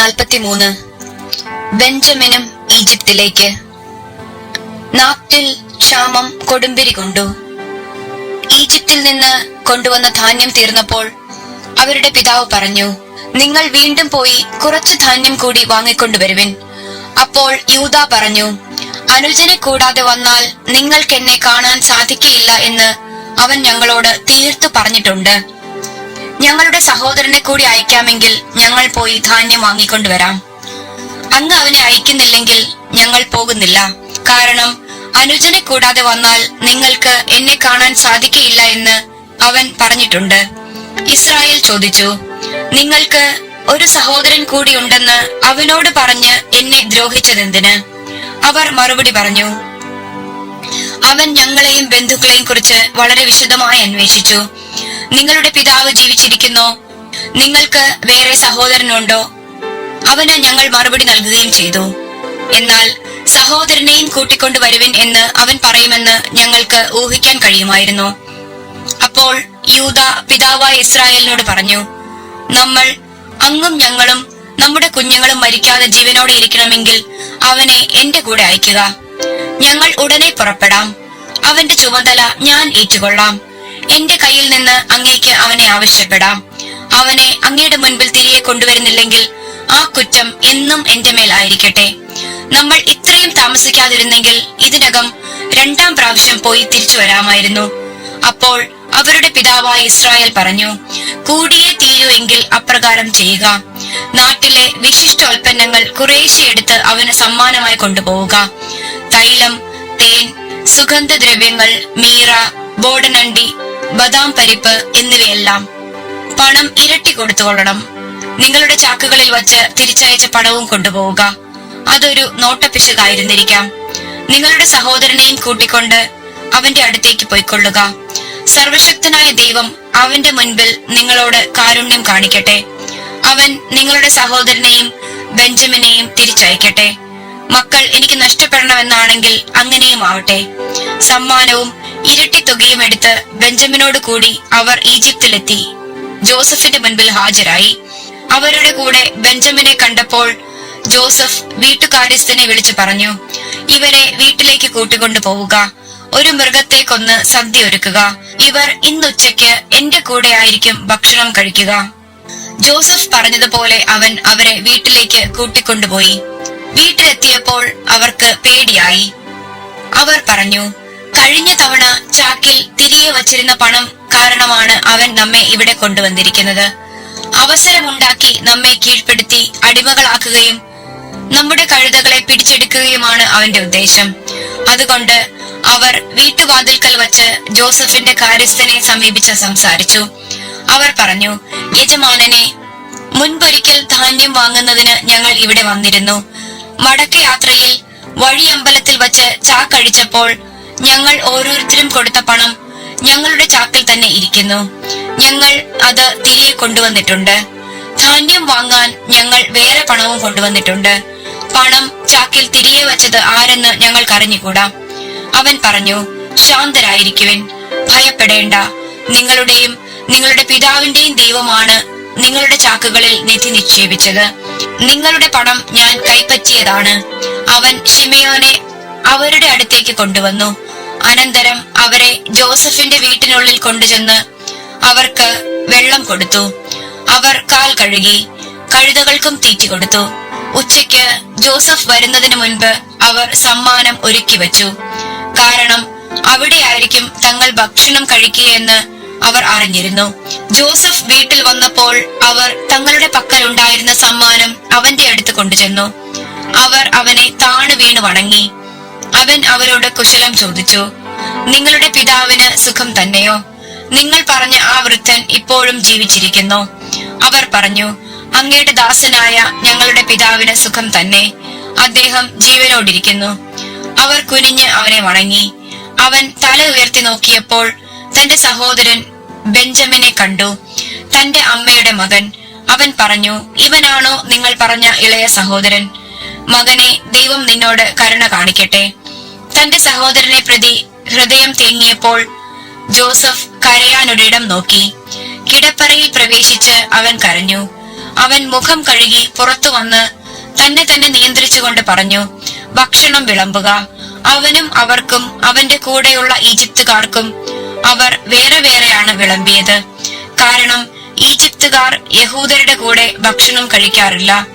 നാൽപ്പത്തിമൂന്ന്. ബെഞ്ചമിനും ഈജിപ്തിലേക്ക്. നാപ്റ്റിൽ ക്ഷാമം കൊടുമ്പിരി കൊണ്ടു. ഈജിപ്തിൽ നിന്ന് കൊണ്ടുവന്ന ധാന്യം തീർന്നപ്പോൾ അവരുടെ പിതാവ് പറഞ്ഞു നിങ്ങൾ വീണ്ടും പോയി കുറച്ച് ധാന്യം കൂടി വാങ്ങിക്കൊണ്ടുവരുവിൻ. അപ്പോൾ യൂത പറഞ്ഞു അനുജനെ കൂടാതെ വന്നാൽ നിങ്ങൾക്ക് എന്നെ കാണാൻ സാധിക്കയില്ല എന്ന് അവൻ ഞങ്ങളോട് തീർത്തു പറഞ്ഞിട്ടുണ്ട്. ഞങ്ങളുടെ സഹോദരനെ കൂടി അയക്കാമെങ്കിൽ ഞങ്ങൾ പോയി ധാന്യം വാങ്ങിക്കൊണ്ടുവരാം. അങ്ങ് അവനെ അയക്കുന്നില്ലെങ്കിൽ ഞങ്ങൾ പോകുന്നില്ല. കാരണം അനുജനെ കൂടാതെ വന്നാൽ നിങ്ങൾക്ക് എന്നെ കാണാൻ സാധിക്കയില്ല എന്ന് അവൻ പറഞ്ഞിട്ടുണ്ട്. ഇസ്രായേൽ ചോദിച്ചു നിങ്ങൾക്ക് ഒരു സഹോദരൻ കൂടി ഉണ്ടെന്ന് അവനോട് പറഞ്ഞ് എന്നെ ദ്രോഹിച്ചതെന്തിന്? അവർ മറുപടി പറഞ്ഞു അവൻ ഞങ്ങളെയും ബന്ധുക്കളെയും കുറിച്ച് വളരെ വിശദമായി അന്വേഷിച്ചു. നിങ്ങളുടെ പിതാവ് ജീവിച്ചിരിക്കുന്നു. നിങ്ങൾക്ക് വേറെ സഹോദരനുണ്ടോ? അവന് ഞങ്ങൾ മറുപടി നൽകുകയും ചെയ്തു. എന്നാൽ സഹോദരനെയും കൂട്ടിക്കൊണ്ടു വരുവൻ എന്ന് അവൻ പറയുമെന്ന് ഞങ്ങൾക്ക് ഊഹിക്കാൻ കഴിയുമായിരുന്നു. അപ്പോൾ യൂത പിതാവായ ഇസ്രായേലിനോട് പറഞ്ഞു നമ്മൾ അങ്ങും ഞങ്ങളും നമ്മുടെ കുഞ്ഞുങ്ങളും മരിക്കാതെ ജീവനോടെ ഇരിക്കണമെങ്കിൽ അവനെ എന്റെ കൂടെ അയക്കുക. ഞങ്ങൾ ഉടനെ പുറപ്പെടാം. അവന്റെ ചുമതല ഞാൻ ഏറ്റുകൊള്ളാം. എന്റെ കയ്യിൽ നിന്ന് അങ്ങേക്ക് അവനെ ആവശ്യപ്പെടാം. അവനെ അങ്ങയുടെ മുൻപിൽ തിരികെ കൊണ്ടുവരുന്നില്ലെങ്കിൽ ആ കുറ്റം എന്നും എന്റെ മേൽ ആയിരിക്കട്ടെ. നമ്മൾ ഇത്രയും താമസിക്കാതിരുന്നെങ്കിൽ ഇതിനകം രണ്ടാം പ്രാവശ്യം പോയി തിരിച്ചു വരാമായിരുന്നു. അപ്പോൾ അവരുടെ പിതാവായ ഇസ്രായേൽ പറഞ്ഞു കൂടിയേ തീരൂ എങ്കിൽ അപ്രകാരം ചെയ്യുക. നാട്ടിലെ വിശിഷ്ടോൽപ്പന്നങ്ങൾ കുറേശ്ശെ എടുത്ത് അവന് സമ്മാനമായി കൊണ്ടുപോവുക. തൈലം തേൻ സുഗന്ധദ്രവ്യങ്ങൾ മീറ ബോടനണ്ടി ബദാം പരിപ്പ് എന്നിവയെല്ലാം പണം ഇരട്ടി കൊടുത്തു കൊടുത്തുകൊള്ളണം. നിങ്ങളുടെ ചാക്കുകളിൽ വച്ച് തിരിച്ചയച്ച പണവും കൊണ്ടുപോവുക. അതൊരു നോട്ടപ്പിശകായിരുന്നിരിക്കാം. നിങ്ങളുടെ സഹോദരനെയും കൂട്ടിക്കൊണ്ട് അവന്റെ അടുത്തേക്ക് പോയിക്കൊള്ളുക. സർവശക്തനായ ദൈവം അവന്റെ മുൻപിൽ നിങ്ങളോട് കാരുണ്യം കാണിക്കട്ടെ. അവൻ നിങ്ങളുടെ സഹോദരനെയും ബെഞ്ചമിനെയും തിരിച്ചയക്കട്ടെ. മക്കൾ എനിക്ക് നഷ്ടപ്പെടണമെന്നാണെങ്കിൽ അങ്ങനെയും ആവട്ടെ സമ്മാനവും ഇരട്ടി തുകയും എടുത്ത് ബെഞ്ചമിനോട് കൂടി അവർ ഈജിപ്തിലെത്തി. ജോസഫിന്റെ മുൻപിൽ ഹാജരായി. അവരുടെ കൂടെ ബെഞ്ചമിനെ കണ്ടപ്പോൾ ജോസഫ് വീട്ടുകാര്യസ്ഥനെ വിളിച്ചു പറഞ്ഞു ഇവരെ വീട്ടിലേക്ക് കൂട്ടിക്കൊണ്ടു പോവുക. ഒരു മൃഗത്തെ കൊന്ന് സദ്യ ഒരുക്കുക ഇവർ ഇന്നുച്ചയ്ക്ക് എന്റെ കൂടെ ആയിരിക്കും ഭക്ഷണം കഴിക്കുക. ജോസഫ് പറഞ്ഞതുപോലെ അവൻ അവരെ വീട്ടിലേക്ക് കൂട്ടിക്കൊണ്ടുപോയി. വീട്ടിലെത്തിയപ്പോൾ അവർക്ക് പേടിയായി. അവർ പറഞ്ഞു കഴിഞ്ഞ തവണ ചാക്കിൽ തിരികെ വച്ചിരുന്ന പണം കാരണമാണ് അവൻ നമ്മെ ഇവിടെ കൊണ്ടുവന്നിരിക്കുന്നത്. അവസരമുണ്ടാക്കി നമ്മെ കീഴ്പ്പെടുത്തി അടിമകളാക്കുകയും നമ്മുടെ കഴുതകളെ പിടിച്ചെടുക്കുകയുമാണ് അവന്റെ ഉദ്ദേശം. അതുകൊണ്ട് അവർ വീട്ടുവാതിൽക്കൽ വച്ച് ജോസഫിന്റെ കാര്യസ്ഥനെ സമീപിച്ച് സംസാരിച്ചു. അവർ പറഞ്ഞു യജമാനനെ മുൻപൊരിക്കൽ ധാന്യം വാങ്ങുന്നതിന് ഞങ്ങൾ ഇവിടെ വന്നിരുന്നു. മടക്കയാത്രയിൽ വഴിയമ്പലത്തിൽ വച്ച് ചാക്കഴിച്ചപ്പോൾ ഞങ്ങൾ ഓരോരുത്തരും കൊടുത്ത പണം ഞങ്ങളുടെ ചാക്കിൽ തന്നെ ഇരിക്കുന്നു. ഞങ്ങൾ അത് തിരികെ കൊണ്ടുവന്നിട്ടുണ്ട്. ധാന്യം വാങ്ങാൻ ഞങ്ങൾ വേറെ പണവും കൊണ്ടുവന്നിട്ടുണ്ട്. പണം ചാക്കിൽ തിരികെ വച്ചത് ആരെന്ന് ഞങ്ങൾക്ക് അറിഞ്ഞുകൂടാ. അവൻ പറഞ്ഞു ശാന്തരായിരിക്കുവിൻ. ഭയപ്പെടേണ്ട. നിങ്ങളുടെയും നിങ്ങളുടെ പിതാവിന്റെയും ദൈവമാണ് നിങ്ങളുടെ ചാക്കുകളിൽ നിധി നിക്ഷേപിച്ചത്. നിങ്ങളുടെ പണം ഞാൻ കൈപ്പറ്റിയതാണ്. അവൻ ഷിമയോനെ അവരുടെ അടുത്തേക്ക് കൊണ്ടുവന്നു. അനന്തരം അവരെ ജോസഫിന്റെ വീട്ടിനുള്ളിൽ കൊണ്ടുചെന്ന് അവർക്ക് വെള്ളം കൊടുത്തു. അവർ കാൽ കഴുകി കഴുതകൾക്കും തീറ്റി കൊടുത്തു. ഉച്ചയ്ക്ക് ജോസഫ് വരുന്നതിന് മുൻപ് അവർ സമ്മാനം ഒരുക്കി വച്ചു. കാരണം അവിടെയായിരിക്കും തങ്ങൾ ഭക്ഷണം കഴിക്കുകയെന്ന് അവർ അറിഞ്ഞിരുന്നു. ജോസഫ് വീട്ടിൽ വന്നപ്പോൾ അവർ തങ്ങളുടെ പക്കൽ ഉണ്ടായിരുന്ന സമ്മാനം അവന്റെ അടുത്ത് കൊണ്ടുചെന്നു. അവർ അവനെ താണു വീണു വണങ്ങി. അവൻ അവരോട് കുശലം ചോദിച്ചു നിങ്ങളുടെ പിതാവിന് സുഖം തന്നെയോ? നിങ്ങൾ പറഞ്ഞ ആ വൃദ്ധൻ ഇപ്പോഴും ജീവിച്ചിരിക്കുന്നു. അവർ പറഞ്ഞു അങ്ങയുടെ ദാസനായ ഞങ്ങളുടെ പിതാവിന് സുഖം തന്നെ. അദ്ദേഹം ജീവനോടിരിക്കുന്നു. അവർ കുനിഞ്ഞ് അവനെ വണങ്ങി. അവൻ തല ഉയർത്തി നോക്കിയപ്പോൾ തന്റെ സഹോദരൻ ബെഞ്ചമിനെ കണ്ടു. തന്റെ അമ്മയുടെ മകൻ. അവൻ പറഞ്ഞു ഇവനാണോ നിങ്ങൾ പറഞ്ഞ ഇളയ സഹോദരൻ? മകനെ ദൈവം നിന്നോട് കരുണ കാണിക്കട്ടെ. തന്റെ സഹോദരനെ പ്രതി ഹൃദയം തേങ്ങിയപ്പോൾ ജോസഫ് കരയാനൊരിടം നോക്കി. കിടപ്പറയിൽ പ്രവേശിച്ച് അവൻ കരഞ്ഞു. അവൻ മുഖം കഴുകി പുറത്തു വന്ന് തന്നെ തന്നെ നിയന്ത്രിച്ചുകൊണ്ട് പറഞ്ഞു ഭക്ഷണം വിളമ്പുക. അവനും അവർക്കും അവന്റെ കൂടെയുള്ള ഈജിപ്തുകാർക്കും അവർ വേറെ വേറെയാണ് വിളമ്പിയത്. കാരണം ഈജിപ്തുകാർ യഹൂദരുടെ കൂടെ ഭക്ഷണം കഴിക്കാറില്ല.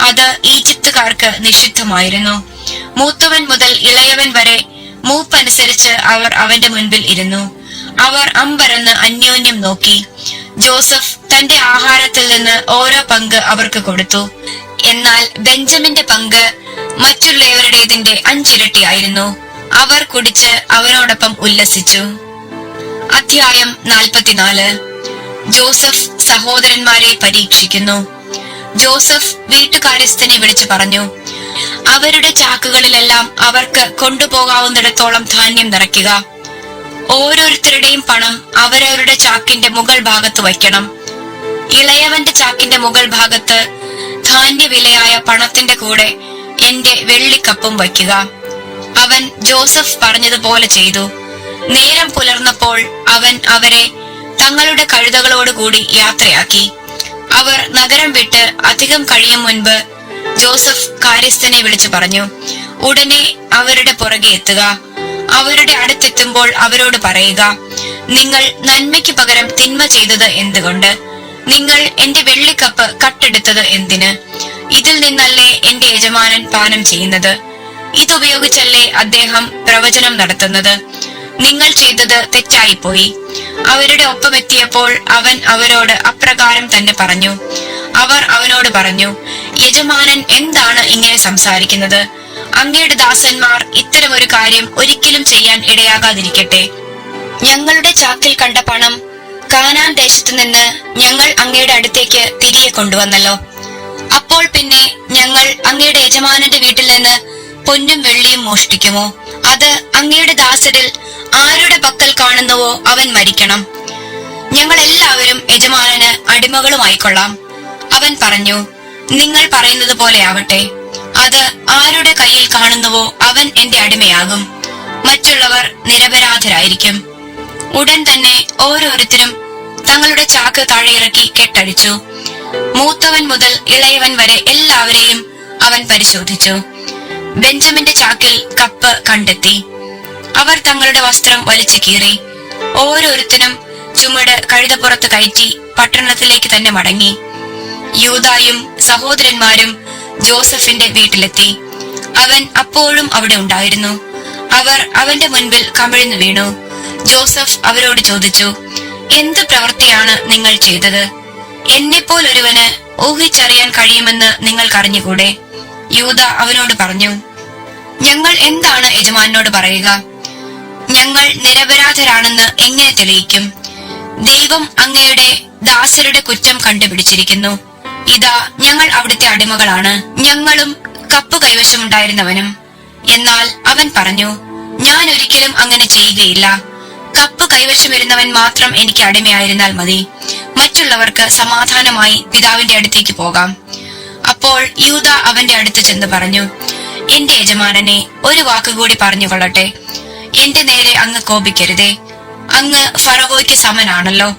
അത് ഈജിപ്തുകാർക്ക് നിഷിദ്ധമായിരുന്നു. മൂത്തവൻ മുതൽ ഇളയവൻ വരെ മൂപ്പനുസരിച്ച് അവർ അവന്റെ മുൻപിൽ ഇരുന്നു. അവർ അമ്പരന്ന് അന്യോന്യം നോക്കി. ജോസഫ് തന്റെ ആഹാരത്തിൽ നിന്ന് ഓരോ പങ്ക് അവർക്ക് കൊടുത്തു. എന്നാൽ ബെഞ്ചമിന്റെ പങ്ക് മറ്റുള്ളവരുടേതിന്റെ അഞ്ചിരട്ടിയായിരുന്നു. അവർ കുടിച്ച് അവനോടൊപ്പം ഉല്ലസിച്ചു. അധ്യായം നാൽപ്പത്തിനാല്. ജോസഫ് സഹോദരന്മാരെ പരീക്ഷിക്കുന്നു. ജോസഫ് വീട്ടുകാര്യസ്ഥനെ വിളിച്ചു പറഞ്ഞു അവരുടെ ചാക്കുകളിലെല്ലാം അവർക്ക് കൊണ്ടുപോകാവുന്നിടത്തോളം ധാന്യം നിറയ്ക്കുക. ഓരോരുത്തരുടെയും പണം അവരവരുടെ ചാക്കിന്റെ മുകൾ ഭാഗത്ത് വയ്ക്കണം. ഇളയവന്റെ ചാക്കിന്റെ മുകൾ ഭാഗത്ത് ധാന്യവിലയായ പണത്തിന്റെ കൂടെ എന്റെ വെള്ളിക്കപ്പും വയ്ക്കുക. അവൻ ജോസഫ് പറഞ്ഞതുപോലെ ചെയ്തു. നേരം പുലർന്നപ്പോൾ അവൻ അവരെ തങ്ങളുടെ കഴുതകളോടുകൂടി യാത്രയാക്കി. അവർ നഗരം വിട്ട് അധികം കഴിയും മുൻപ് ജോസഫ് കാര്യസ്ഥനെ വിളിച്ചു പറഞ്ഞു ഉടനെ അവരുടെ പുറകെ എത്തുക. അവരുടെ അടുത്തെത്തുമ്പോൾ അവരോട് പറയുക നിങ്ങൾ നന്മയ്ക്ക് പകരം തിന്മ ചെയ്തത് എന്തുകൊണ്ട്? നിങ്ങൾ എന്റെ വെള്ളിക്കപ്പ് കട്ടെടുത്തത് എന്തിന്? ഇതിൽ നിന്നല്ലേ എന്റെ യജമാനൻ പാനം ചെയ്യുന്നത്? ഇതുപയോഗിച്ചല്ലേ അദ്ദേഹം പ്രവചനം നടത്തുന്നത്? നിങ്ങൾ ചെയ്തത് തെറ്റായിപ്പോയി. അവരുടെ ഒപ്പമെത്തിയപ്പോൾ അവൻ അവരോട് അപ്രകാരം തന്നെ പറഞ്ഞു. അവർ അവനോട് പറഞ്ഞു യജമാനൻ എന്താണ് ഇങ്ങനെ സംസാരിക്കുന്നത്? അങ്ങയുടെ ദാസന്മാർ ഇത്തരമൊരു കാര്യം ഒരിക്കലും ചെയ്യാൻ ഇടയാകാതിരിക്കട്ടെ. ഞങ്ങളുടെ ചാക്കിൽ കണ്ട പണം കാനാൻ ദേശത്തു നിന്ന് ഞങ്ങൾ അങ്ങയുടെ അടുത്തേക്ക് തിരികെ കൊണ്ടുവന്നല്ലോ. അപ്പോൾ പിന്നെ ഞങ്ങൾ അങ്ങയുടെ യജമാനന്റെ വീട്ടിൽ നിന്ന് പൊന്നും വെള്ളിയും മോഷ്ടിക്കുമോ? അത് അങ്ങയുടെ ദാസരിൽ ആരുടെ പക്കൽ കാണുന്നുവോ അവൻ മരിക്കണം. ഞങ്ങൾ എല്ലാവരും യജമാനന് അടിമകളുമായിക്കൊള്ളാം. അവൻ പറഞ്ഞു നിങ്ങൾ പറയുന്നത് പോലെ ആവട്ടെ. അത് ആരുടെ കയ്യിൽ കാണുന്നുവോ അവൻ എന്റെ അടിമയാകും. മറ്റുള്ളവർ നിരപരാധരായിരിക്കും. ഉടൻ തന്നെ ഓരോരുത്തരും തങ്ങളുടെ ചാക്ക് താഴെ ഇറക്കി കെട്ടടിച്ചു മൂത്തവൻ മുതൽ ഇളയവൻ വരെ എല്ലാവരെയും അവൻ പരിശോധിച്ചു. ബെഞ്ചമിന്റെ ചാക്കിൽ കപ്പ് കണ്ടെത്തി. അവർ തങ്ങളുടെ വസ്ത്രം വലിച്ചു കീറി. ഓരോരുത്തരും ചുമട് കഴുതപ്പുറത്ത് കയറ്റി പട്ടണത്തിലേക്ക് തന്നെ മടങ്ങി. യൂതായും സഹോദരന്മാരും ജോസഫിന്റെ വീട്ടിലെത്തി. അവൻ അപ്പോഴും അവിടെ ഉണ്ടായിരുന്നു. അവർ അവന്റെ മുൻപിൽ കമിഴ്ന്നു വീണു. ജോസഫ് അവരോട് ചോദിച്ചു എന്ത് പ്രവൃത്തിയാണ് നിങ്ങൾ ചെയ്തത്? എന്നെപ്പോലൊരുവന് ഊഹിച്ചറിയാൻ കഴിയുമെന്ന് നിങ്ങൾക്കറിഞ്ഞുകൂടെ? യൂത അവനോട് പറഞ്ഞു ഞങ്ങൾ എന്താണ് യജമാനോട് പറയുക? ഞങ്ങൾ നിരപരാധരാണെന്ന് എങ്ങനെ തെളിയിക്കും? ദൈവം അങ്ങയുടെ ദാസരുടെ കുറ്റം കണ്ടുപിടിച്ചിരിക്കുന്നു. ഇതാ ഞങ്ങൾ അവിടുത്തെ അടിമകളാണ്. ഞങ്ങളും കപ്പ് കൈവശമുണ്ടായിരുന്നവനും. എന്നാൽ അവൻ പറഞ്ഞു ഞാൻ ഒരിക്കലും അങ്ങനെ ചെയ്യുകയില്ല. കപ്പ് കൈവശം വരുന്നവൻ മാത്രം എനിക്ക് അടിമയായിരുന്നാൽ മതി. മറ്റുള്ളവർക്ക് സമാധാനമായി പിതാവിന്റെ അടുത്തേക്ക് പോകാം. അപ്പോൾ യൂത അവന്റെ അടുത്ത് ചെന്ന് പറഞ്ഞു എന്റെ യജമാനനെ ഒരു വാക്കുകൂടി പറഞ്ഞുകൊള്ളട്ടെ. എന്റെ നേരെ അങ്ങ് കോപിക്കരുതേ. അങ്ങ് ഫറവോയ്ക്ക് സമനാണല്ലോ.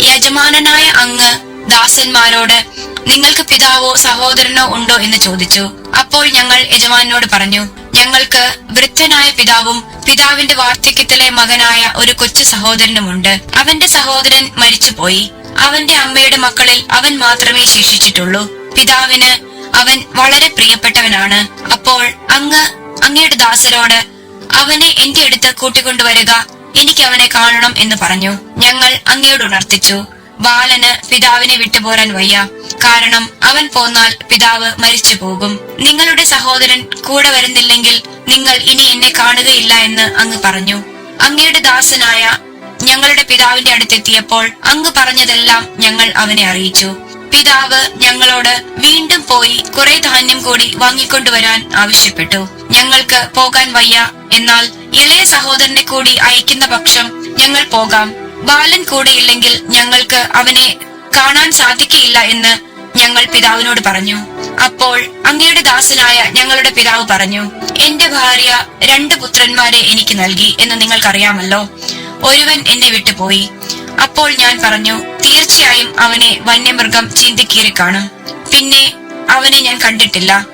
യജമാനനായ അങ്ങ് ദാസന്മാരോട് നിങ്ങൾക്ക് പിതാവോ സഹോദരനോ ഉണ്ടോ? എന്ന് ചോദിച്ചു. അപ്പോൾ ഞങ്ങൾ യജമാനോട് പറഞ്ഞു ഞങ്ങൾക്ക് വൃദ്ധനായ പിതാവും പിതാവിന്റെ വാർദ്ധക്യത്തിലെ മകനായ ഒരു കൊച്ചു സഹോദരനുമുണ്ട് അവന്റെ സഹോദരൻ മരിച്ചുപോയി. അവന്റെ അമ്മയുടെ മക്കളിൽ അവൻ മാത്രമേ ശേഷിച്ചിട്ടുള്ളൂ പിതാവിന് അവൻ വളരെ പ്രിയപ്പെട്ടവനാണ്. അപ്പോൾ അങ്ങ് അങ്ങയുടെ ദാസരോട് അവനെ എന്റെ അടുത്ത് കൂട്ടിക്കൊണ്ടുവരിക എനിക്ക് അവനെ കാണണം എന്ന് പറഞ്ഞു. ഞങ്ങൾ അങ്ങയോട് ഉണർത്തിച്ചു. ബാലന് പിതാവിനെ വിട്ടുപോരാൻ വയ്യ. കാരണം അവൻ പോന്നാൽ പിതാവ് മരിച്ചു പോകും. നിങ്ങളുടെ സഹോദരൻ കൂടെ വരുന്നില്ലെങ്കിൽ നിങ്ങൾ ഇനി എന്നെ കാണുകയില്ല എന്ന് അങ്ങ് പറഞ്ഞു. അങ്ങയുടെ ദാസനായ ഞങ്ങളുടെ പിതാവിന്റെ അടുത്തെത്തിയപ്പോൾ അങ്ങ് പറഞ്ഞതെല്ലാം ഞങ്ങൾ അവനെ അറിയിച്ചു. പിതാവ് ഞങ്ങളോട് വീണ്ടും പോയി കുറെ ധാന്യം കൂടി വാങ്ങിക്കൊണ്ടുവരാൻ ആവശ്യപ്പെട്ടു. ഞങ്ങൾക്ക് പോകാൻ വയ്യ എന്നാൽ ഇളയ സഹോദരനെ കൂടി അയക്കുന്ന പക്ഷം ഞങ്ങൾ പോകാം. ബാലൻ കൂടെയില്ലെങ്കിൽ ഞങ്ങൾക്ക് അവനെ കാണാൻ സാധിക്കയില്ല എന്ന് ഞങ്ങൾ പിതാവിനോട് പറഞ്ഞു. അപ്പോൾ അങ്ങയുടെ ദാസനായ ഞങ്ങളുടെ പിതാവ് പറഞ്ഞു എന്റെ ഭാര്യ രണ്ട് പുത്രന്മാരെ എനിക്ക് നൽകി എന്ന് നിങ്ങൾക്കറിയാമല്ലോ. ഒരുവൻ എന്നെ വിട്ടുപോയി. അപ്പോൾ ഞാൻ പറഞ്ഞു തീർച്ചയായും അവനെ വന്യമൃഗം ചീന്തിക്കീറി കാണും പിന്നെ അവനെ ഞാൻ കണ്ടിട്ടില്ല.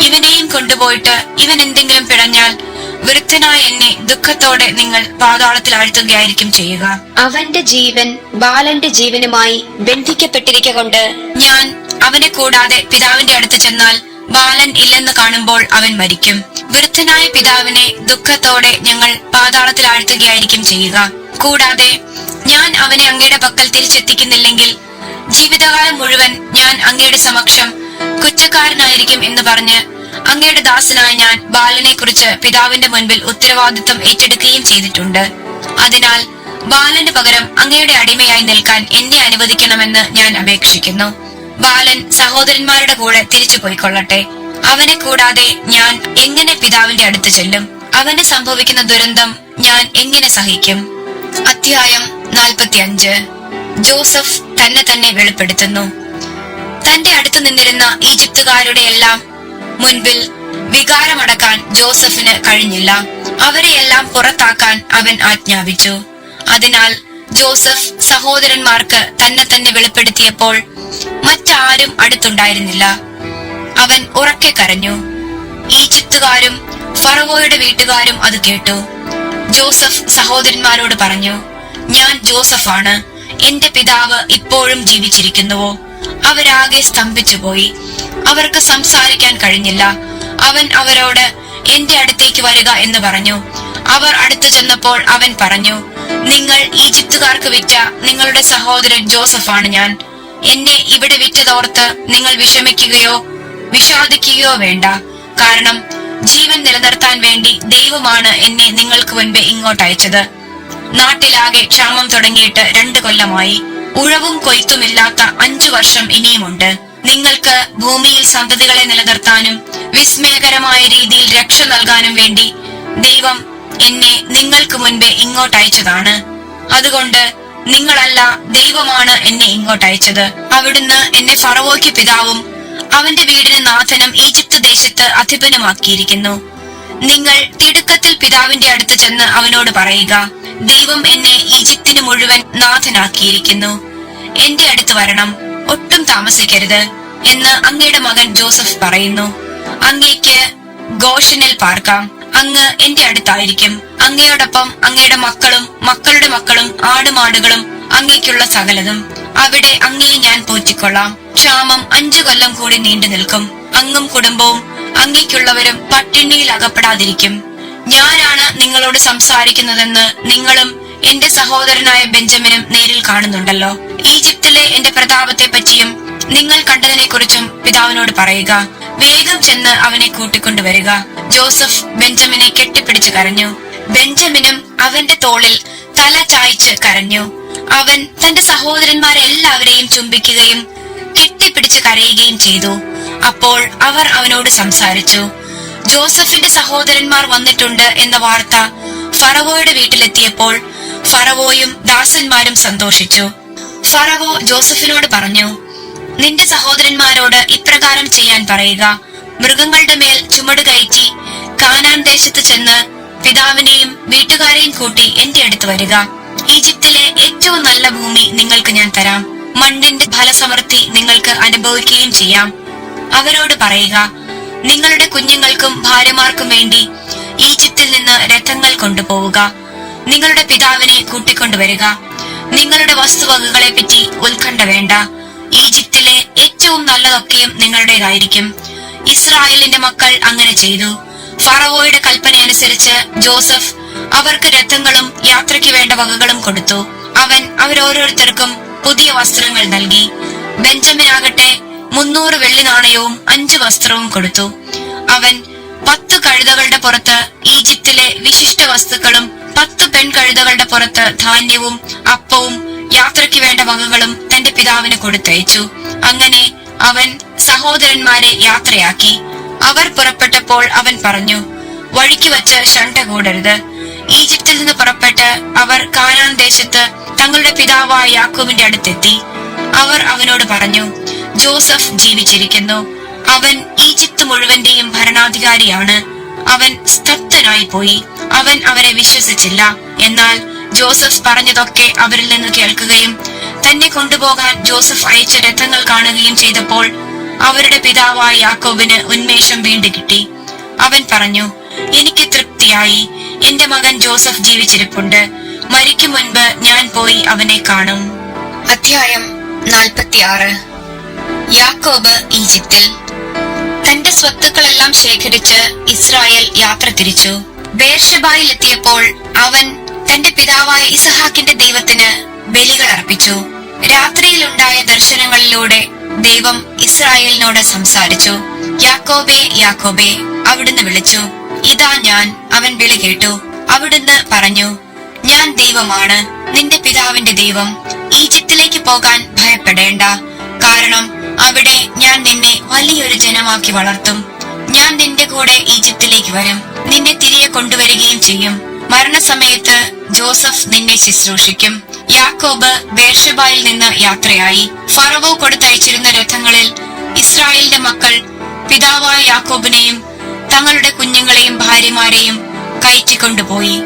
ഇവനെയും കൊണ്ടുപോയിട്ട് ഇവൻ എന്തെങ്കിലും പിഴഞ്ഞാൽ വൃദ്ധനായ എന്നെ ദുഃഖത്തോടെ നിങ്ങൾ പാതാളത്തിൽ ആഴ്ത്തുകയായിരിക്കും ചെയ്യുക. അവന്റെ ജീവൻ ബാലന്റെ ജീവനുമായി ബന്ധിക്കപ്പെട്ടിരിക്കൊണ്ട് ഞാൻ അവനെ കൂടാതെ പിതാവിന്റെ അടുത്ത് ചെന്നാൽ ബാലൻ ഇല്ലെന്ന് കാണുമ്പോൾ അവൻ മരിക്കും. വൃദ്ധനായ പിതാവിനെ ദുഃഖത്തോടെ ഞങ്ങൾ പാതാളത്തിൽ ആഴ്ത്തുകയായിരിക്കും ചെയ്യുക. കൂടാതെ ഞാൻ അവനെ അങ്ങയുടെ പക്കൽ തിരിച്ചെത്തിക്കുന്നില്ലെങ്കിൽ ജീവിതകാലം മുഴുവൻ ഞാൻ അങ്ങയുടെ സമക്ഷം കുറ്റക്കാരനായിരിക്കും എന്ന് പറഞ്ഞ് അങ്ങയുടെ ദാസനായ ഞാൻ ബാലനെ കുറിച്ച് പിതാവിന്റെ മുൻപിൽ ഉത്തരവാദിത്വം ഏറ്റെടുക്കുകയും ചെയ്തിട്ടുണ്ട്. അതിനാൽ ബാലന് പകരം അങ്ങയുടെ അടിമയായി നിൽക്കാൻ എന്നെ അനുവദിക്കണമെന്ന് ഞാൻ അപേക്ഷിക്കുന്നു. ബാലൻ സഹോദരന്മാരുടെ കൂടെ തിരിച്ചു പോയിക്കൊള്ളട്ടെ. അവനെ കൂടാതെ ഞാൻ എങ്ങനെ പിതാവിന്റെ അടുത്ത് ചെല്ലും? അവന് സംഭവിക്കുന്ന ദുരന്തം ഞാൻ എങ്ങനെ സഹിക്കും? അധ്യായം നാൽപ്പത്തിയഞ്ച്. ജോസഫ് തന്നെ തന്നെ വെളിപ്പെടുത്തുന്നു. തന്റെ അടുത്ത് നിന്നിരുന്ന ഈജിപ്തുകാരുടെ എല്ലാം മുൻപിൽ വികാരമടക്കാൻ ജോസഫിന് കഴിഞ്ഞില്ല. അവരെയെല്ലാം പുറത്താക്കാൻ അവൻ ആജ്ഞാപിച്ചു. അതിനാൽ ജോസഫ് സഹോദരന്മാർക്ക് തന്നെ തന്നെ വെളിപ്പെടുത്തിയപ്പോൾ മറ്റാരും അടുത്തുണ്ടായിരുന്നില്ല. അവൻ ഉറക്കെ കരഞ്ഞു. ഈജിപ്തുകാരും ഫറവോയുടെ വീട്ടുകാരും അത് കേട്ടു. ജോസഫ് സഹോദരന്മാരോട് പറഞ്ഞു ഞാൻ ജോസഫാണ്. എന്റെ പിതാവ് ഇപ്പോഴും ജീവിച്ചിരിക്കുന്നുവോ? അവരാകെ സ്തംഭിച്ചുപോയി. അവർക്ക് സംസാരിക്കാൻ കഴിഞ്ഞില്ല. അവൻ അവരോട് എന്റെ അടുത്തേക്ക് വരിക എന്ന് പറഞ്ഞു. അവർ അടുത്തു ചെന്നപ്പോൾ അവൻ പറഞ്ഞു നിങ്ങൾ ഈജിപ്തുകാർക്ക് വിറ്റ നിങ്ങളുടെ സഹോദരൻ ജോസഫാണ് ഞാൻ. എന്നെ ഇവിടെ വിറ്റതോർത്ത് നിങ്ങൾ വിഷമിക്കുകയോ വിഷാദിക്കുകയോ വേണ്ട. കാരണം ജീവൻ നിലനിർത്താൻ വേണ്ടി ദൈവമാണ് എന്നെ നിങ്ങൾക്ക് മുൻപേ ഇങ്ങോട്ട് അയച്ചത്. നാട്ടിലാകെ ക്ഷാമം തുടങ്ങിയിട്ട് രണ്ടു കൊല്ലമായി. ഉഴവും കൊയ്ത്തുമില്ലാത്ത അഞ്ചു വർഷം ഇനിയുമുണ്ട്. നിങ്ങൾക്ക് ഭൂമിയിൽ സന്തതികളെ നിലനിർത്താനും വിസ്മയകരമായ രീതിയിൽ രക്ഷ നൽകാനും വേണ്ടി ദൈവം എന്നെ നിങ്ങൾക്ക് മുൻപേ ഇങ്ങോട്ട് അയച്ചതാണ്. അതുകൊണ്ട് നിങ്ങളല്ല ദൈവമാണ് എന്നെ ഇങ്ങോട്ട് അയച്ചത്. അവിടുന്ന് എന്നെ ഫറവോയ്ക്ക് പിതാവും അവന്റെ വീടിന് നാഥനും ഈജിപ്ത് ദേശത്ത് അധിപനുമാക്കിയിരിക്കുന്നു. നിങ്ങൾ തിടുക്കത്തിൽ പിതാവിന്റെ അടുത്ത് ചെന്ന് അവനോട് പറയുക ദൈവം എന്നെ ഈജിപ്തിന് മുഴുവൻ നാഥനാക്കിയിരിക്കുന്നു. എന്റെ അടുത്ത് വരണം. ഒട്ടും താമസിക്കരുത് എന്ന് അങ്ങയുടെ മകൻ ജോസഫ് പറയുന്നു. അങ്ങേക്ക് ഗോഷനിൽ പാർക്കാം. അങ്ങ് എന്റെ അടുത്തായിരിക്കും. അങ്ങയോടൊപ്പം അങ്ങയുടെ മക്കളും മക്കളുടെ മക്കളും ആടുമാടുകളും അങ്ങേക്കുള്ള സകലതും. അവിടെ അങ്ങയെ ഞാൻ പോറ്റിക്കൊള്ളാം. ക്ഷാമം അഞ്ചു കൊല്ലം കൂടി നീണ്ടു നിൽക്കും. അങ്ങും കുടുംബവും അങ്ങേക്കുള്ളവരും പട്ടിണിയിൽ അകപ്പെടാതിരിക്കും ഞാനാണ് നിങ്ങളോട് സംസാരിക്കുന്നതെന്ന് നിങ്ങളും എന്റെ സഹോദരനായ ബെഞ്ചമിനും നേരിൽ കാണുന്നുണ്ടല്ലോ. ഈജിപ്തിലെ എന്റെ പ്രതാപത്തെ പറ്റിയും നിങ്ങൾ കണ്ടതിനെ കുറിച്ചും പിതാവിനോട് പറയുക. വേഗം ചെന്ന് അവനെ കൂട്ടിക്കൊണ്ടുവരിക. ജോസഫ് ബെഞ്ചമിനെ കെട്ടിപ്പിടിച്ച് കരഞ്ഞു. ബെഞ്ചമിനും അവന്റെ തോളിൽ തല ചായ്ച്ച് കരഞ്ഞു. അവൻ തന്റെ സഹോദരന്മാരെല്ലാവരെയും ചുംബിക്കുകയും കെട്ടിപ്പിടിച്ച് കരയുകയും ചെയ്തു. അപ്പോൾ അവർ അവനോട് സംസാരിച്ചു. ജോസഫിന്റെ സഹോദരന്മാർ വന്നിട്ടുണ്ട് എന്ന വാർത്ത ഫറവോയുടെ വീട്ടിലെത്തിയപ്പോൾ ഫറവോയും ദാസന്മാരും സന്തോഷിച്ചു. ഫറവോ ജോസഫിനോട് പറഞ്ഞു നിന്റെ സഹോദരന്മാരോട് ഇപ്രകാരം ചെയ്യാൻ പറയുക. മൃഗങ്ങളുടെ മേൽ ചുമട് കയറ്റി കാനാൻ ദേശത്ത് ചെന്ന് പിതാവിനെയും വീട്ടുകാരെയും കൂട്ടി എന്റെ അടുത്ത് വരിക. ഈജിപ്തിലെ ഏറ്റവും നല്ല ഭൂമി നിങ്ങൾക്ക് ഞാൻ തരാം. മണ്ണിന്റെ ഫലസമൃദ്ധി നിങ്ങൾക്ക് അനുഭവിക്കുകയും ചെയ്യാം. അവരോട് പറയുക നിങ്ങളുടെ കുഞ്ഞുങ്ങൾക്കും ഭാര്യമാർക്കും വേണ്ടി ഈജിപ്തിൽ നിന്ന് രഥങ്ങൾ കൊണ്ടുപോവുക. നിങ്ങളുടെ പിതാവിനെ കൂട്ടിക്കൊണ്ടുവരിക. നിങ്ങളുടെ വസ്തുവകകളെ പറ്റി ഉത്കണ്ഠ വേണ്ട. ഈജിപ്തിലെ ഏറ്റവും നല്ലതൊക്കെയും നിങ്ങളുടേതായിരിക്കും. ഇസ്രായേലിന്റെ മക്കൾ അങ്ങനെ ചെയ്തു. ഫറവോയുടെ കൽപ്പന അനുസരിച്ച് ജോസഫ് അവർക്ക് രഥങ്ങളും യാത്രയ്ക്ക് വേണ്ട വകകളും കൊടുത്തു. അവൻ അവരോരോരുത്തർക്കും പുതിയ വസ്ത്രങ്ങൾ നൽകി. ബെഞ്ചമിൻ ആകട്ടെ മുന്നൂറ് വെള്ളി നാണയവും അഞ്ച് വസ്ത്രവും കൊടുത്തു. അവൻ പത്ത് കഴുതകളുടെ പുറത്ത് ഈജിപ്തിലെ വിശിഷ്ട വസ്തുക്കളും പത്ത് പെൺകഴുതകളുടെ പുറത്ത് ധാന്യവും അപ്പവും യാത്രയ്ക്ക് വേണ്ട വകകളും തന്റെ പിതാവിന് കൊടുത്തയച്ചു. അങ്ങനെ അവൻ സഹോദരന്മാരെ യാത്രയാക്കി. അവർ പുറപ്പെട്ടപ്പോൾ അവൻ പറഞ്ഞു വഴിക്ക് വച്ച് ശണ്ട കൂടരുത്. ഈജിപ്തിൽ നിന്ന് പുറപ്പെട്ട് അവർ കാനാൻ ദേശത്ത് തങ്ങളുടെ പിതാവായ യാക്കൂബിന്റെ അടുത്തെത്തി. അവർ അവനോട് പറഞ്ഞു ജോസഫ് ജീവിച്ചിരിക്കുന്നു. അവൻ ഈജിപ്ത് മുഴുവന്റെയും ഭരണാധികാരിയാണ്. അവൻ സ്തബ്ധനായി പോയി. അവൻ അവരെ വിശ്വസിച്ചില്ല. എന്നാൽ ജോസഫ് പറഞ്ഞതൊക്കെ അവരിൽ നിന്ന് കേൾക്കുകയും തന്നെ കൊണ്ടുപോകാൻ ജോസഫ് അയച്ച രഥങ്ങൾ കാണുകയും ചെയ്തപ്പോൾ അവരുടെ പിതാവായ യാക്കോബിന് ഉന്മേഷം വീണ്ടു കിട്ടി. അവൻ പറഞ്ഞു എനിക്ക് തൃപ്തിയായി. എന്റെ മകൻ ജോസഫ് ജീവിച്ചിരിപ്പുണ്ട്. മരിക്കും മുൻപ് ഞാൻ പോയി അവനെ കാണും. അധ്യായം നാൽപ്പത്തിയാറ്. യാക്കോബ് ഈജിപ്തിൽ തന്റെ സ്വത്തുക്കളെല്ലാം ശേഖരിച്ച് ഇസ്രായേൽ യാത്ര തിരിച്ചു. ബേർഷബായിൽ എത്തിയപ്പോൾ അവൻ തന്റെ പിതാവായ ഇസഹാക്കിന്റെ ദൈവത്തിന് ബലികൾ അർപ്പിച്ചു. രാത്രിയിലുണ്ടായ ദർശനങ്ങളിലൂടെ ദൈവം ഇസ്രായേലിനോട് സംസാരിച്ചു. യാക്കോബേ യാക്കോബേ അവിടുന്ന് വിളിച്ചു. ഇതാ ഞാൻ അവൻ വിളി കേട്ടു. അവിടുന്ന് പറഞ്ഞു ഞാൻ ദൈവമാണ്. നിന്റെ പിതാവിന്റെ ദൈവം. ഈജിപ്തിലേക്ക് പോകാൻ ഭയപ്പെടേണ്ട. കാരണം അവിടെ ഞാൻ നിന്നെ വലിയൊരു ജനമാക്കി വളർത്തും. ഞാൻ നിന്റെ കൂടെ ഈജിപ്തിലേക്ക് വരും. നിന്നെ തിരികെ കൊണ്ടുവരികയും ചെയ്യും. മരണസമയത്ത് ജോസഫ് നിന്നെ ശുശ്രൂഷിക്കും. യാക്കോബ് ബേർഷബായിൽ നിന്ന് യാത്രയായി. ഫറവോ കൊടുത്തയച്ചിരുന്ന രഥങ്ങളിൽ ഇസ്രായേലിന്റെ മക്കൾ പിതാവായ യാക്കോബിനെയും തങ്ങളുടെ കുഞ്ഞുങ്ങളെയും ഭാര്യമാരെയും കയറ്റിക്കൊണ്ടുപോയി.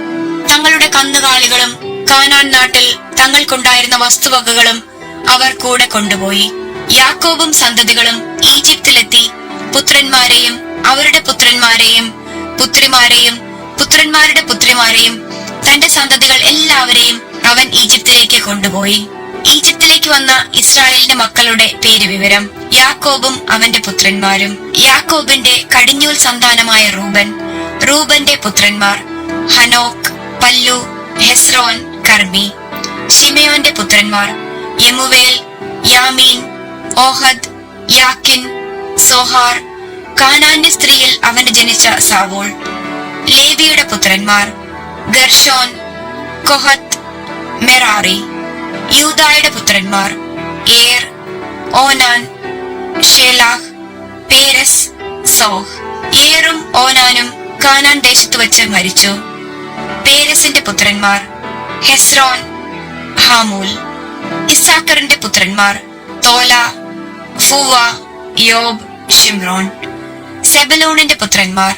തങ്ങളുടെ കന്നുകാലികളും കാനാൻ നാട്ടിൽ തങ്ങൾക്കുണ്ടായിരുന്ന വസ്തുവകകളും അവർ കൂടെ കൊണ്ടുപോയി. യാക്കോബും സന്തതികളും ഈജിപ്തിലെത്തി പുത്രന്മാരെയും അവരുടെ പുത്രന്മാരെയും പുത്രിമാരെയും പുത്രന്മാരുടെ പുത്രിമാരെയും തന്റെ സന്തതികൾ എല്ലാവരെയും അവൻ ഈജിപ്തിലേക്ക് കൊണ്ടുപോയി. ഈജിപ്തിലേക്ക് വന്ന ഇസ്രായേലിന്റെ മക്കളുടെ പേര് വിവരം. യാക്കോബും അവന്റെ പുത്രന്മാരും. യാക്കോബിന്റെ കടിഞ്ഞൂൽ സന്താനമായ റൂബൻ റൂബന്റെ പുത്രന്മാർ ഹനോക്ക് പല്ലു ഹെസ്രോൻ കർമി. ഷിമയോന്റെ പുത്രന്മാർ യമുവേൽ യാമീൻ ഓഹദ് യാക്കിൻ സോഹാർ കാനാന്റെ സ്ത്രീയിൽ അവന് ജനിച്ച സാവോൾ ലേവിയുടെ പുത്രന്മാർ ഗർഷോൻ കൊഹത്ത് മെറാറി യൂതായുടെ പുത്രന്മാർ ഏർ ഓനാൻ ഷേലാഹ് പേരസ് സോഹ്. ഏറും ഓനാനും കാനാൻ ദേശത്ത് വച്ച് മരിച്ചു. പേരസിന്റെ പുത്രന്മാർ ഹെസ്രോൻ ഹാമൂൽ. ഇസാക്കറിന്റെ പുത്രന്മാർ തോല ഫുവ യോബ് ഷിംറോൺ സെബലൂണിന്റെ പുത്രന്മാർ.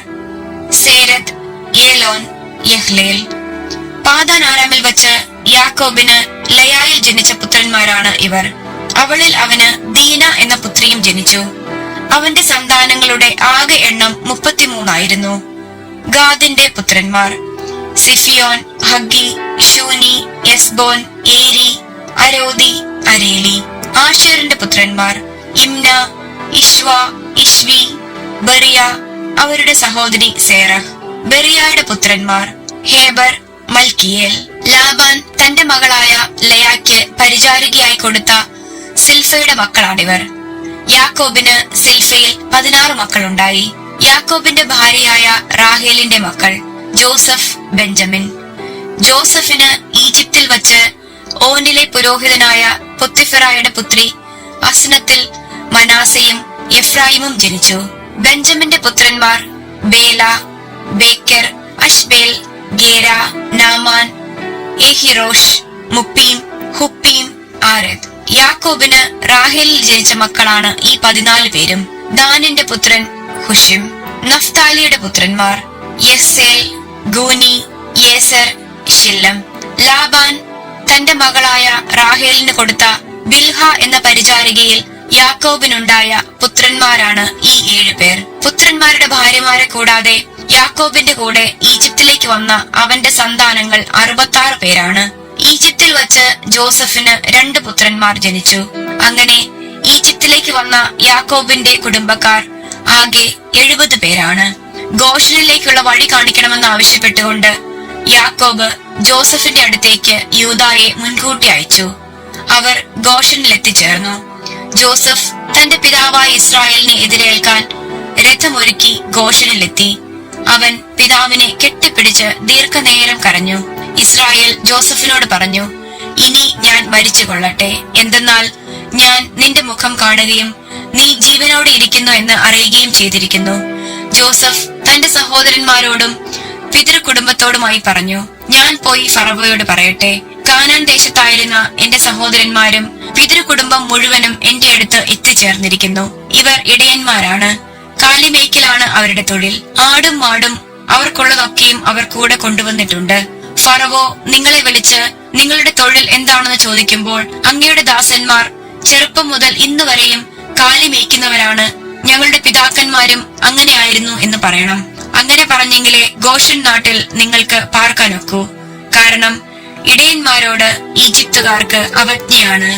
സേരത് ഏലോൻ യഹ്ലേൽ. പാതാൻ ആരാമിൽ വച്ച് യാക്കോബിന് ലയായിൽ ജനിച്ച പുത്രന്മാരാണ് ഇവർ. അവളിൽ അവന് ദീന എന്ന പുത്രിയും ജനിച്ചു. അവന്റെ സന്താനങ്ങളുടെ ആകെ എണ്ണം മുപ്പത്തിമൂന്നായിരുന്നു. ഗാദിന്റെ പുത്രന്മാർ. സിഫിയോൻ ഹഗ്ഗി ഷൂനി എസ്ബോൻ ഏരി അരോദി അരേലി. ആഷേറിന്റെ പുത്രന്മാർ. ഇംന ഇഷ്വ ഇഷ്വി ബറിയ അവരുടെ സഹോദരി സേറ ബറിയയുടെ പുത്രന്മാർ ഹേബർ മൽക്കിയേൽ. ലാബാൻ തന്റെ മകളായ ലയാക്ക് പരിചാരികയായി കൊടുത്ത സിൽഫയുടെ മക്കളാണിവർ. യാക്കോബിന് സിൽഫയിൽ പതിനാറ് മക്കളുണ്ടായി. യാക്കോബിന്റെ ഭാര്യയായ റാഹേലിന്റെ മക്കൾ ജോസഫ് ബെഞ്ചമിൻ. ജോസഫിന് ഈജിപ്തിൽ വച്ച് ഓനിലെ പുരോഹിതനായ പുത്തിഫിറായുടെ പുത്രി അസ്നത്തിൽ മനാസയും എഫ്രായിമും ജനിച്ചു. ബെഞ്ചമിന്റെ പുത്രന്മാർ Bela Becher Ashbel Gera Naaman Ehi Rosh Muppim Huppim Ard. യാക്കോബിന് റാഹേലിൽ ജനിച്ച മക്കളാണ് ഈ പതിനാല് പേരും. ദാനിന്റെ പുത്രൻ ഹുഷിം നഫ്താലിയുടെ പുത്രന്മാർ യസേൽ ഗൂനി യേസർ ഷില്ലം ലാബാൻ തന്റെ മകളായ റാഹേലിന് കൊടുത്ത ബിൽഹ എന്ന പരിചാരികയിൽ യാക്കോബിനുണ്ടായ പുത്രന്മാരാണ് ഈ ഏഴു പേർ. പുത്രന്മാരുടെ ഭാര്യമാരെ കൂടാതെ യാക്കോബിന്റെ കൂടെ ഈജിപ്തിലേക്ക് വന്ന അവന്റെ സന്താനങ്ങൾ അറുപത്താറ് പേരാണ്. ഈജിപ്തിൽ വച്ച് ജോസഫിന് രണ്ട് പുത്രന്മാർ ജനിച്ചു. അങ്ങനെ ഈജിപ്തിലേക്ക് വന്ന യാക്കോബിന്റെ കുടുംബക്കാർ ആകെ എഴുപത് പേരാണ്. ഗോഷനിലേക്കുള്ള വഴി കാണിക്കണമെന്ന് ആവശ്യപ്പെട്ടുകൊണ്ട് യാക്കോബ് ജോസഫിന്റെ അടുത്തേക്ക് യൂതായെ മുൻകൂട്ടി അയച്ചു. അവർ ഗോഷനിൽ എത്തിച്ചേർന്നു ജോസഫ് തന്റെ പിതാവായ ഇസ്രായേലിനെ എതിരേൽക്കാൻ രഥമൊരുക്കി ഗോഷനിലെത്തി അവൻ പിതാവിനെ കെട്ടിപ്പിടിച്ച് ദീർഘനേരം കരഞ്ഞു. ഇസ്രായേൽ ജോസഫിനോട് പറഞ്ഞു ഇനി ഞാൻ മരിച്ചു കൊള്ളട്ടെ എന്തെന്നാൽ ഞാൻ നിന്റെ മുഖം കാണുകയും നീ ജീവനോടെ ഇരിക്കുന്നു എന്ന് അറിയുകയും ചെയ്തിരിക്കുന്നു. ജോസഫ് തന്റെ സഹോദരന്മാരോടും പിതൃ കുടുംബത്തോടുമായി പറഞ്ഞു ഞാൻ പോയി ഫറവോയോട് പറയട്ടെ. കാനാൻ ദേശത്തായിരുന്ന എന്റെ സഹോദരന്മാരും പിതൃ കുടുംബം മുഴുവനും എന്റെ അടുത്ത് എത്തിച്ചേർന്നിരിക്കുന്നു. ഇവർ ഇടയന്മാരാണ്. കാലിമേക്കിലാണ് അവരുടെ തൊഴിൽ. ആടും മാടും അവർക്കുള്ളതൊക്കെയും അവർ കൂടെ കൊണ്ടുവന്നിട്ടുണ്ട്. ഫറവോ നിങ്ങളെ വിളിച്ച് നിങ്ങളുടെ തൊഴിൽ എന്താണെന്ന് ചോദിക്കുമ്പോൾ അങ്ങയുടെ ദാസന്മാർ ചെറുപ്പം മുതൽ ഇന്ന് വരെയും കാലിമേക്കുന്നവരാണ് ഞങ്ങളുടെ പിതാക്കന്മാരും അങ്ങനെയായിരുന്നു എന്ന് പറയണം. അങ്ങനെ പറഞ്ഞെങ്കിലേ ഗോഷൻ നാട്ടിൽ നിങ്ങൾക്ക് പാർക്കാനൊക്കൂ കാരണം ഇടയന്മാരോട് ഈജിപ്തുകാർക്ക് അവജ്ഞയാണ്.